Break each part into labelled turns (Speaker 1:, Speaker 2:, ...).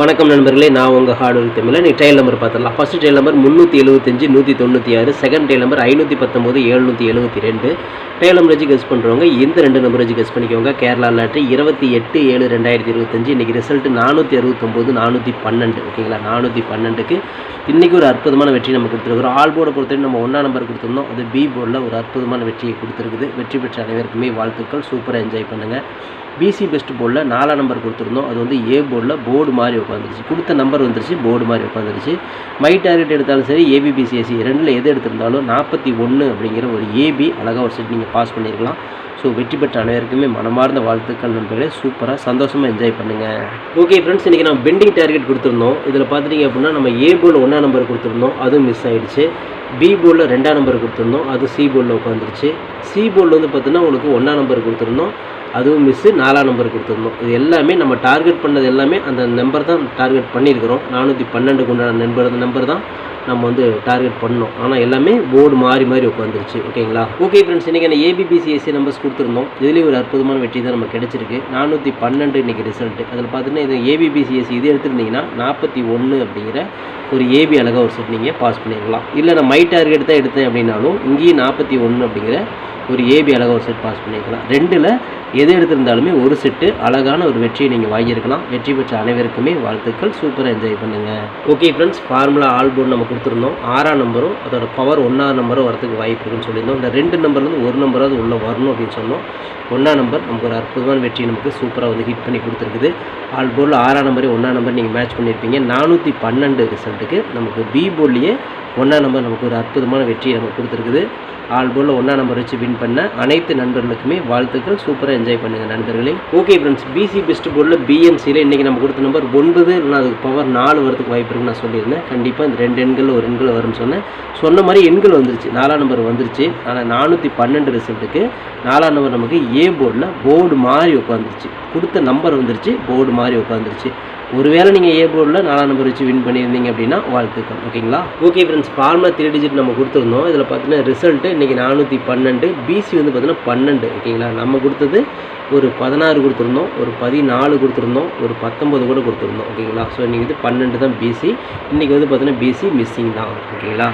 Speaker 1: வணக்கம் நண்பர்களே நான் உங்கள் ஹார்ட் ஒர்க் தமிழில் நீ ட்ரையல் நம்பர் பார்த்துடலாம். ஃபஸ்ட் ட்ரையல் நம்பர் முந்நூற்றி எழுபத்தஞ்சு நூற்றி தொண்ணூற்றி ஆறு. செகண்ட் ட்ரையல் நம்பர் ஐநூற்றி பத்தொம்போது எழுநூற்றி எழுபத்தி ரெண்டு. ட்ரையல் நம்பர் வச்சு கெஸ் பண்ணுறவங்க இந்த ரெண்டு நம்பர் வச்சு கெஸ் பண்ணிக்கோங்க. கேரளா லாட்ரி இருபத்தி எட்டு ஏழு ரெண்டாயிரத்தி இருபத்தஞ்சு. இன்றைக்கி ரிசல்ட் நானூற்றி அறுபத்தொம்போது நானூற்றி பன்னெண்டு. ஓகேங்களா நானூற்றி பன்னெண்டுக்கு இன்றைக்கி ஒரு அற்புதமான வெற்றி நம்ம கொடுத்துருக்குறோம். ஆல் போர்டை பொறுத்தவரை நம்ம ஒன்றா நம்பர் கொடுத்துருந்தோம். அது பி போர்டில் ஒரு அற்புதமான வெற்றியை கொடுத்துருக்குது. வெற்றி பெற்ற அனைவருக்குமே வாழ்த்துக்கள். சூப்பராக என்ஜாய் பண்ணுங்கள் பிசி பெஸ்ட் போர்டில் நாலாம் நம்பர் கொடுத்துருந்தோம். அது வந்து ஏ போர்டில் போர்டு மாதிரி உட்காந்துருச்சு கொடுத்த நம்பர் வந்துருச்சு போர்டு மாதிரி உட்காந்துருச்சு மை டார்கெட் எடுத்தாலும் சரி ஏபிபிசிஎஸ்சி ரெண்டில் எது எடுத்திருந்தாலும் நாற்பத்தி ஒன்று அப்படிங்கிற ஒரு ஏபி அழகாக ஒரு செட் நீங்கள் பாஸ் பண்ணியிருக்கலாம் ஸோ வெற்றி பெற்ற அனைவருக்குமே மனமார்ந்த வாழ்த்துக்கள் நண்பர்களே. சூப்பராக சந்தோஷமாக என்ஜாய் பண்ணுங்கள் ஓகே ஃப்ரெண்ட்ஸ் இன்றைக்கி நம்ம பெண்டிங் டார்கெட் கொடுத்துருந்தோம். இதில் பார்த்துட்டிங்க அப்படின்னா நம்ம ஏ போர்டில் ஒன்றா நம்பர் கொடுத்துருந்தோம். அதுவும் மிஸ் ஆகிடுச்சு பி போர்டில் ரெண்டாம் நம்பர் கொடுத்துருந்தோம். அது சி போர்டில் உட்காந்துருச்சு சி போர்டில் வந்து பார்த்தீங்கன்னா உங்களுக்கு ஒன்றா நம்பர் கொடுத்துருந்தோம். அதுவும் மிஸ்ஸு நாலாம் நம்பர் கொடுத்துருந்தோம். இது எல்லாமே நம்ம டார்கெட் பண்ணது எல்லாமே அந்த நம்பர் தான் டார்கெட் பண்ணியிருக்கிறோம். நானூற்றி பன்னெண்டுக்கு உண்டான நம்பர் நம்பர் தான் நம்ம வந்து டார்கெட் பண்ணோம். ஆனால் எல்லாமே போர்டு மாறி மாறி உட்காந்துருச்சு ஓகேங்களா? ஓகே ஃப்ரெண்ட்ஸ் இன்றைக்கி அந்த ஏபிபிசிஎஸ்சி நம்பர்ஸ் கொடுத்துருந்தோம். இதுலேயும் ஒரு அற்புதமான வெற்றி தான் நமக்கு கிடைச்சிருக்கு. நானூற்றி பன்னெண்டு இன்றைக்கி ரிசல்ட்டு அதில் பார்த்தீங்கன்னா இது ஏபிபிசிஎஸ்சி இது எடுத்துருந்தீங்கன்னா நாற்பத்தி ஒன்று அப்படிங்கிற ஒரு ஏபி அழகாக ஒரு செட் நீங்கள் பாஸ் பண்ணிடலாம் இல்லை நான் மை டார்கெட் தான் எடுத்தேன் அப்படின்னாலும் இங்கேயும் நாற்பத்தி ஒன்று அப்படிங்கிற ஒரு ஏபி அழகாக ஒரு செட் பாஸ் பண்ணிக்கலாம் ரெண்டில் எது எடுத்திருந்தாலுமே ஒரு செட்டு அழகான ஒரு வெற்றியை நீங்கள் வாங்கியிருக்கலாம். வெற்றி பெற்ற அனைவருக்குமே வாழ்த்துக்கள். சூப்பராக என்ஜாய் பண்ணுங்கள் okay friends formula all board நம்ம கொடுத்துருந்தோம். ஆறாம் நம்பரும் அதோட பவர் ஒன்றாம் நம்பரும் வரதுக்கு வாய்ப்பு இருக்குன்னு சொல்லியிருந்தோம். இந்த ரெண்டு நம்பர்லேருந்து ஒரு நம்பராவது உள்ளே வரணும் அப்படின்னு சொன்னோம். ஒன்றாம் நம்பர் நமக்கு ஒரு அற்புதமான வெற்றி நமக்கு சூப்பராக வந்து ஹிட் பண்ணி கொடுத்துருக்குது. ஆல் போர்டில் ஆறாம் நம்பரே ஒன்றாம் நம்பர் நீங்கள் மேட்ச் பண்ணியிருப்பீங்க. நானூற்றி பன்னெண்டு ரிசல்ட்டுக்கு நமக்கு பி போர்ட்லேயே ஒன்றாம் நம்பர் நமக்கு ஒரு அற்புதமான வெற்றியை நமக்கு கொடுத்துருக்குது. ஆல் போல் ஒன்றா நம்பர் வச்சு வின் பண்ண அனைத்து நண்பர்களுக்குமே வாழ்த்துக்கள். சூப்பராக என்ஜாய் பண்ணுங்கள் நண்பர்களே. ஓகே ஃப்ரெண்ட்ஸ் பிசி பெஸ்ட் போர்டில் பிஎம்சியில் இன்றைக்கி நம்ம கொடுத்த நம்பர் ஒன்பது இல்லைனா அதுக்கு பவர் நாலு வரதுக்கு வாய்ப்பு இருக்குன்னு நான் சொல்லியிருந்தேன். கண்டிப்பாக இந்த ரெண்டு எண்கள் ஒரு எண்கள் வரும்னு சொன்னேன். சொன்ன மாதிரி எண்கள் வந்துருச்சு. நாலாம் நம்பர் வந்துருச்சு. ஆனால் நானூற்றி பன்னெண்டு ரிசல்ட்டுக்கு நாலாம் நம்பர் நமக்கு ஏ போர்டில் போர்டு மாதிரி உட்காந்துருச்சு கொடுத்த நம்பர் வந்துருச்சு போர்டு மாதிரி உட்காந்துருச்சு ஒருவேளை நீங்கள் ஏ போர்டில் நாலாம் நம்பர் வச்சு வின் பண்ணியிருந்தீங்க அப்படின்னா வாழ்த்துக்கள். ஓகேங்களா okay friends formula three digit நம்ம கொடுத்துருந்தோம். இதில் பார்த்தீங்கன்னா ரிசல்ட்டு இன்றைக்கி நானூற்றி பன்னெண்டு பிசி வந்து பார்த்தீங்கன்னா பன்னெண்டு. ஓகேங்களா நம்ம கொடுத்தது ஒரு பதினாறு கொடுத்துருந்தோம் ஒரு பதினாலு கொடுத்துருந்தோம் ஒரு பத்தொம்பது கூட கொடுத்துருந்தோம். ஓகேங்களா ஸோ இன்றைக்கி வந்து பன்னெண்டு தான் பிசி இன்றைக்கி வந்து பார்த்தீங்கன்னா பிசி மிஸ்ஸிங் தான். ஓகேங்களா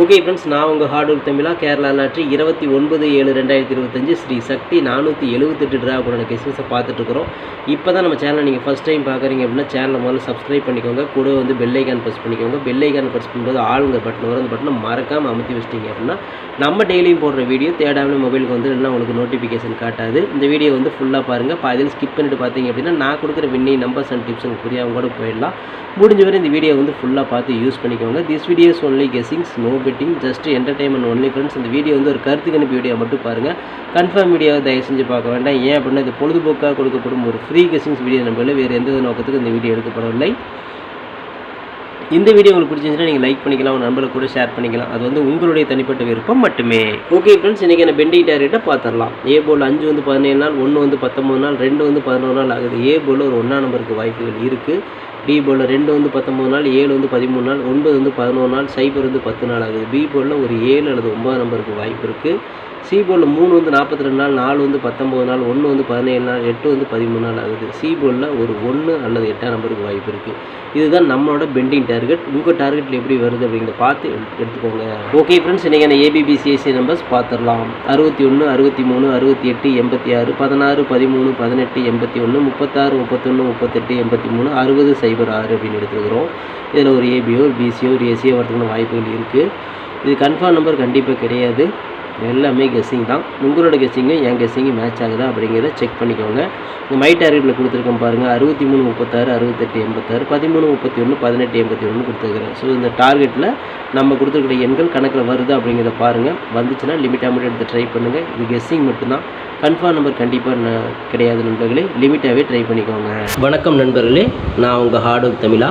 Speaker 1: ஓகே ஃப்ரெண்ட்ஸ் நான் உங்கள் ஹார்ட் ஒர்க் தமிழா கேரளா நாட்டு இருபத்தி ஒன்பது ஏழு ரெண்டாயிரத்தி இருபத்தஞ்சு ஸ்ரீ சக்தி நானூற்றி எழுபத்தெட்டு ட்ரா கூட கெஸ்டிங்ஸை பார்த்துட்ருக்குறோம். இப்போ தான் நம்ம சேனலை நீங்கள் ஃபஸ்ட் டைம் பார்க்குறீங்க அப்படின்னா சேனலை முதல்ல சப்ஸ்கிரைப் பண்ணிக்கோங்க. கூட வந்து பெல்லைக்கான் ப்ரெஸ் பண்ணிக்கோங்க. பெல்லைக்கான் ப்ரெஸ் பண்ணும்போது ஆளுங்க பட்டன் வரும் அந்த பட்டனை மறக்காமல் அமுத்தி வச்சிட்டிங்க அப்படின்னா நம்ம டெய்லியும் போடுற வீடியோ தேடாமல் மொபைலுக்கு வந்து இல்லைனா உங்களுக்கு நோட்டிஃபிகேஷன் காட்டாது. இந்த வீடியோ வந்து ஃபுல்லாக பாருங்கள் பாதியில் ஸ்கிப் பண்ணிட்டு பார்த்தீங்க அப்படின்னா நான் கொடுக்குற வின்னி நம்பர்ஸ் அண்ட் டிப்ஸ் உங்களுக்கு புரியாமல் கூட போயிடலாம். முடிஞ்ச வரை இந்த வீடியோ வந்து ஃபுல்லாக பார்த்து யூஸ் பண்ணிக்கோங்க. This videos only guessings no betting just entertainment only friends இந்த வீடியோ வந்து ஒரு கருத்து கணிப்பு வீடியோ மட்டும் பாருங்கள் கன்ஃபார்ம் வீடியோவை தயவு செஞ்சு பார்க்க வேண்டாம். ஏன் அப்படின்னா இது பொழுதுபோக்காக கொடுக்கப்படும் ஒரு ஃப்ரீ கெஸ்டிங்ஸ் வீடியோ நம்மள வேறு எந்த நோக்கத்துக்கு இந்த வீடியோ எடுக்கப்படவில்லை. இந்த வீடியோ உங்களுக்கு பிடிச்சிருந்துச்சுன்னா நீங்கள் லைக் பண்ணிக்கலாம். உங்கள் நண்பர்கள் கூட ஷேர் பண்ணிக்கலாம். அது வந்து உங்களுடைய தனிப்பட்ட விருப்பம் மட்டுமே. ஓகே ஃப்ரெண்ட்ஸ் இன்றைக்கி என்ன பெண்டிங் டார்கெட்டை பார்த்துடலாம். ஏ போல் அஞ்சு வந்து பதினேழு நாள் ஒன்று வந்து பத்தொம்பது நாள் ரெண்டு வந்து பதினோரு நாள் ஆகுது. ஏ போல் ஒரு ஒன்றா நம்பருக்கு வாய்ப்புகள் இருக்குது பி போலில் ரெண்டு வந்து பத்தொம்பது நாள் ஏழு வந்து பதிமூணு நாள் ஒன்பது வந்து பதினோரு நாள் சைபர் வந்து பத்து நாள் ஆகுது. பி போலில் ஒரு ஏழு அல்லது ஒம்பது நம்பருக்கு வாய்ப்பு இருக்குது சி போலில் மூணு வந்து நாற்பத்தி ரெண்டு நாள் நாலு வந்து பத்தொம்பது நாள் ஒன்று வந்து பதினேழு நாள் எட்டு வந்து பதிமூணு நாள் ஆகுது. சி போலில் ஒரு ஒன்று அல்லது எட்டாம் நம்பருக்கு வாய்ப்பு இருக்குது இதுதான் நம்மளோட பெண்டிங் டார்கெட் உங்கள் டார்கெட்டில் எப்படி வருது அப்படிங்கிறத பார்த்து எடுத்து- எடுத்துக்கோங்க. ஓகே ஃப்ரெண்ட்ஸ் இன்றைக்கான ஏபிபிசிஎஸ்சி நம்பர்ஸ் பார்த்துடலாம். அறுபத்தி ஒன்று அறுபத்தி மூணு அறுபத்தி எட்டு எண்பத்தி ஆறு பதினாறு பதிமூணு பதினெட்டு எண்பத்தி ஒன்று முப்பத்தாறு முப்பத்தொன்று முப்பத்தெட்டு எண்பத்தி மூணு அறுபது சை சைபர் ஆறு அப்படின்னு எடுத்துருக்குறோம். இதில் ஒரு ஏபியோ ஒரு பிசியோ ஒரு ஏசியோ வரதுக்கான வாய்ப்புகள் இருக்குது இது கன்ஃபார்ம் நம்பர் கண்டிப்பாக கிடையாது. எல்லாமே கெஸ்ஸிங் தான். உங்களோட கெஸ்ஸிங்கும் என் கெஸ்ஸிங்கும் மேட்ச் ஆகுதா அப்படிங்கிறத செக் பண்ணிக்கோங்க. இந்த மை டார்கெட்டில் கொடுத்துருக்கேன் பாருங்கள் அறுபத்தி மூணு முப்பத்தாறு அறுபத்தெட்டு எண்பத்தாறு பதிமூணு முப்பத்தி ஒன்று பதினெட்டு எண்பத்தி ஒன்று கொடுத்துருக்குறேன். ஸோ இந்த டார்கெட்டில் நம்ம கொடுத்துருக்கிற எண்கள் கணக்கில் வருது அப்படிங்கிறத பாருங்கள் வந்துச்சுன்னா லிமிட்டாக மட்டும் எடுத்து ட்ரை பண்ணுங்கள் இது கெஸ்ஸிங் மட்டும்தான். கன்ஃபார்ம் நம்பர் கண்டிப்பாக கிடையாது நண்பர்களே. லிமிட்டாகவே ட்ரை பண்ணிக்கோங்க. வணக்கம் நண்பர்களே. நான் உங்கள் ஹார்ட் ஒர்க் தமிழா.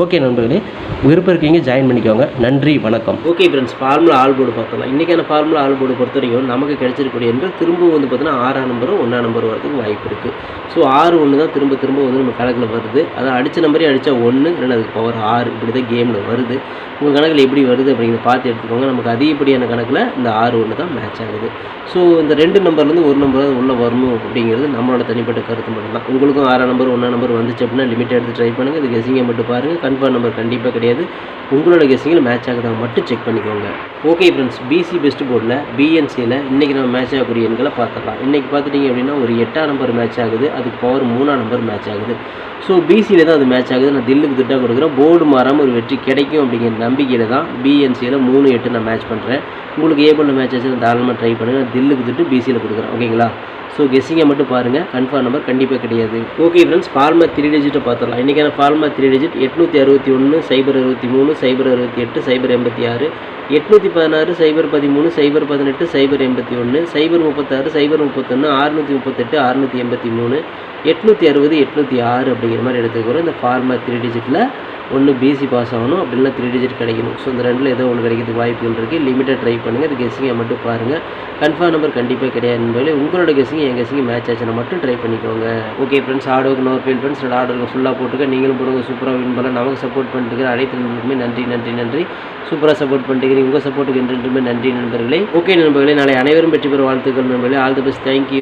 Speaker 1: ஓகே நண்பர்களே விருப்பம் இருக்கீங்க ஜாயின் பண்ணிக்கோங்க. நன்றி வணக்கம். Okay friends formula all board பார்த்தலாம் இன்றைக்கான ஃபார்முலா ஆல் போர்டு பொறுத்த வரைக்கும் நமக்கு கிடைச்சிருக்கக்கூடிய எண்கள் திரும்பவும் வந்து பார்த்தீங்கன்னா ஆறாம் நம்பரும் ஒன்றாம் நம்பர் வரதுக்கு வாய்ப்பு இருக்குது ஸோ ஆறு ஒன்று தான் திரும்ப திரும்ப வந்து நம்ம கணக்கில் வருது. அதான் அடித்த நம்பரே அடித்தா ஒன்று இல்லைன்னா அதுக்கு பவர் ஆறு இப்படி தான் கேமில் வருது. உங்கள் கணக்கில் எப்படி வருது அப்படிங்கிறத பார்த்து எடுத்துக்கோங்க. நமக்கு அதிகப்படியான கணக்கில் இந்த ஆறு ஒன்று தான் மேட்ச் ஆகுது. ஸோ இந்த ரெண்டு நம்பர்லேருந்து ஒரு நம்பர் உள்ளே வரணும் அப்படிங்கிறது நம்மளோட தனிப்பட்ட கருத்து மட்டும்தான். உங்களுக்கும் ஆறாம் நம்பர் ஒன்றாம் நம்பர் வந்துச்சு அப்படின்னா லிமிட் எடுத்து ட்ரை பண்ணுங்கள் இது கெஸிங்கை மட்டும் பாருங்கள் கன்ஃபார்ம் நம்பர் கண்டிப்பாக கிடையாது. உங்களோட கெஸ்ஸிங்கில் மேட்ச் ஆகுதா மட்டும் செக் பண்ணிக்கோங்க. ஓகே ஃப்ரெண்ட்ஸ் பிசி பெஸ்ட் போர்டில் பிஎன்சியில் இன்றைக்கி நம்ம மேட்ச் ஆகக்கூடிய எண்களை பார்த்துக்கலாம் இன்றைக்கி பார்த்துட்டிங்க அப்படின்னா ஒரு எட்டாம் நம்பர் மேட்ச் ஆகுது. அதுக்கு பவர் மூணாம் நம்பர் மேட்ச் ஆகுது. ஸோ பிசியில் தான் அது மேட்ச் ஆகுது. நான் தில்லுக்கு திட்டாக கொடுக்குறேன். போர்டு மாறாமல் ஒரு வெற்றி கிடைக்கும் அப்படிங்கிற நம்பிக்கையில் தான் பிஎன்சியில் மூணு எட்டு நான் மேட்ச் பண்ணுறேன் உங்களுக்கு ஏ போர்டில் மேட்ச் ஆச்சு தாராளமாக ட்ரை பண்ணுங்கள் தில்லுக்கு திட்டு பிசியில் கொடுக்குறேன். ஓகேங்களா ஸோ கெஸ்ஸிங்கை மட்டும் பாருங்கள் கன்ஃபார்ம் நம்பர் கண்டிப்பாக கிடையாது. ஓகே ஃப்ரெண்ட்ஸ் ஃபார்மா த்ரீ டிஜிட்டை பார்த்துடலாம். இன்றைக்கான ஃபார்மா த்ரீ டிஜிட் எட்நூற்றி அறுபத்தி ஒன்று சைபர் அறுபத்தி மூணு சைபர் அறுபத்தி எட்டு சைபர் எண்பத்தி ஆறு எட்நூற்றி பதினாறு சைபர் பதிமூணு சைபர் பதினெட்டு சைபர் எண்பத்தி ஒன்று சைபர் முப்பத்தாறு சைபர் முப்பத்தொன்று ஆறுநூற்றி முப்பத்தெட்டு ஆறுநூற்றி எண்பத்தி மூணு எட்நூற்றி அறுபது எட்நூற்றி ஆறு அப்படிங்கிற மாதிரி எடுத்துக்கிறோம் இந்த ஃபார்மா த்ரீ டிஜிட்டில் ஒன்று பிசி பாஸ் ஆகணும் அப்படி இல்லைனா த்ரீ டிஜிட் கிடைக்கணும். ஸோ இந்த ரெண்டில் ஏதோ ஒன்று கிடைக்கிறதுக்கு வாய்ப்புகள் இருக்குது லிமிட்டட் ட்ரை பண்ணுங்கள் இது கெஸ்ஸிங்கை மட்டும் பாருங்கள் கன்ஃபார்ம் நம்பர் கண்டிப்பாக கிடையாது என்பதில் உங்களோட கெஸ்ஸிங் என் கெஸ்ஸிங் மேட்ச் ஆச்சுன்னா மட்டும் ட்ரை பண்ணிக்கோங்க. ஓகே ஃப்ரெண்ட்ஸ் ஆர்டருக்கு நோ ஃபீல் ஃப்ரெண்ட்ஸ் ரெண்டு ஆர்டருக்கு ஃபுல்லாக போட்டுக்க. நீங்களும் போடுங்க. சூப்பராக வின் பண்ணலாம். நமக்கு சப்போர்ட் பண்ணிட்டு அனைத்து நண்பர்களுமே நன்றி நன்றி நன்றி. சூப்பராக சப்போர்ட் பண்ணிட்டு உங்கள் சப்போர்ட்டுக்கு என்றென்றுமே நன்றி நண்பர்களே. ஓகே நண்பர்களே நாளை அனைவரும் வெற்றி பெற வாழ்த்துக்கள் நண்பர்களே. All the best thank you